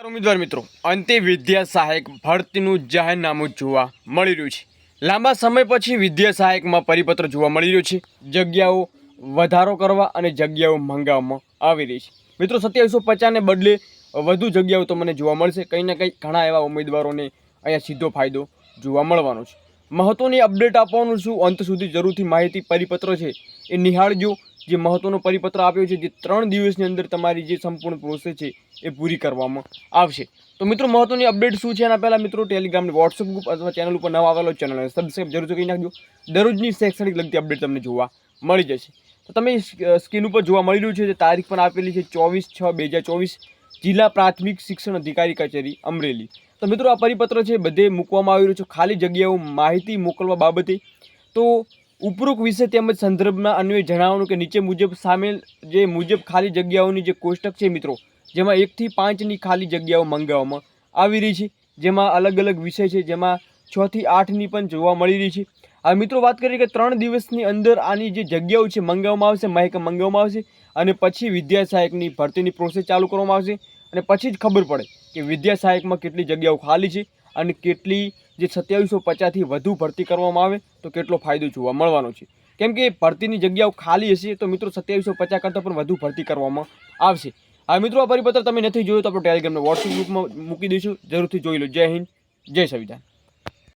ઉમેદવાર મિત્રો. અંતે વિદ્યા સહાયક ભરતીનું જાહેરનામું જોવા મળી રહ્યું છે. લાંબા સમય પછી વિદ્યા સહાયકમાં પરિપત્ર જોવા મળી રહ્યો છે. જગ્યાઓ વધારો કરવા અને જગ્યાઓ મંગાવવામાં આવી રહી છે. મિત્રો, સત્યાવીસો પચાસને બદલે વધુ જગ્યાઓ તો મને જોવા મળશે. કંઈ ને કંઈ ઘણા એવા ઉમેદવારોને અહીંયા સીધો ફાયદો જોવા મળવાનો છે. મહત્ત્વની અપડેટ આપવાનું છું અંત સુધી જરૂરથી માહિતી પરિપત્ર છે એ નિહાળજો. જે મહત્વનો પરિપત્ર આપ્યો છે, જે ત્રણ દિવસની અંદર તમારી જે સંપૂર્ણ પ્રોસેસ છે, એ પૂરી કરવામાં આવશે. તો મિત્રો, મહત્વની અપડેટ શું છે? એના પહેલાં મિત્રો ટેલિગ્રામની વોટ્સઅપ ગ્રુપ અથવા ચેનલ ઉપર નવા આવેલો ચેનલ સબસ્ક્રાઈબ જરૂરથી કરી નાખજો. દરરોજની શૈક્ષણિક લગતી અપડેટ તમને જોવા મળી જશે. તો તમે સ્ક્રીન ઉપર જોવા મળી રહ્યું છે જે તારીખ પણ આપેલી છે, ચોવીસ છ બે હજાર ચોવીસ, જિલ્લા પ્રાથમિક શિક્ષણ અધિકારી કચેરી, અમરેલી. તો મિત્રો, આ પરિપત્ર છે, બધે મૂકવામાં આવી રહ્યું છે. ખાલી જગ્યાઓ માહિતી મોકલવા બાબતે. તો ઉપરોક્ત વિશે તેમજ સંદર્ભમાં અન્વયે જણાવવાનું કે નીચે મુજબ સામેલ જે મુજબ ખાલી જગ્યાઓની જે કોષ્ટક છે મિત્રો, જેમાં એકથી પાંચની ખાલી જગ્યાઓ મંગાવવામાં આવી રહી છે, જેમાં અલગ અલગ વિષય છે, જેમાં છથી આઠની પણ જોવા મળી રહી છે. હવે મિત્રો વાત કરીએ કે ત્રણ દિવસની અંદર આની જે જગ્યાઓ છે મંગાવવામાં આવશે, માહિતી મંગાવવામાં આવશે, અને પછી વિદ્યા સહાયકની ભરતીની પ્રોસેસ ચાલુ કરવામાં આવશે, અને પછી જ ખબર પડે કે વિદ્યા સહાયકમાં કેટલી જગ્યાઓ ખાલી છે અને કેટલી જે સત્યાવીસો પચાસથી વધુ ભરતી કરવામાં આવે, તો કેટલો ફાયદો જોવા મળવાનો છે. કેમ કે ભરતીની જગ્યાઓ ખાલી હશે, તો મિત્રો સત્યાવીસો પચાસ કરતાં પણ વધુ ભરતી કરવામાં આવશે. આ મિત્રો, આ પરિપત્ર તમે નથી જોયું તો આપણે ટેલિગ્રામને વોટ્સઅપ ગ્રુપમાં મૂકી દઈશું. જરૂરથી જોઈ લો. જય હિન્દ, જય સંવિધાન.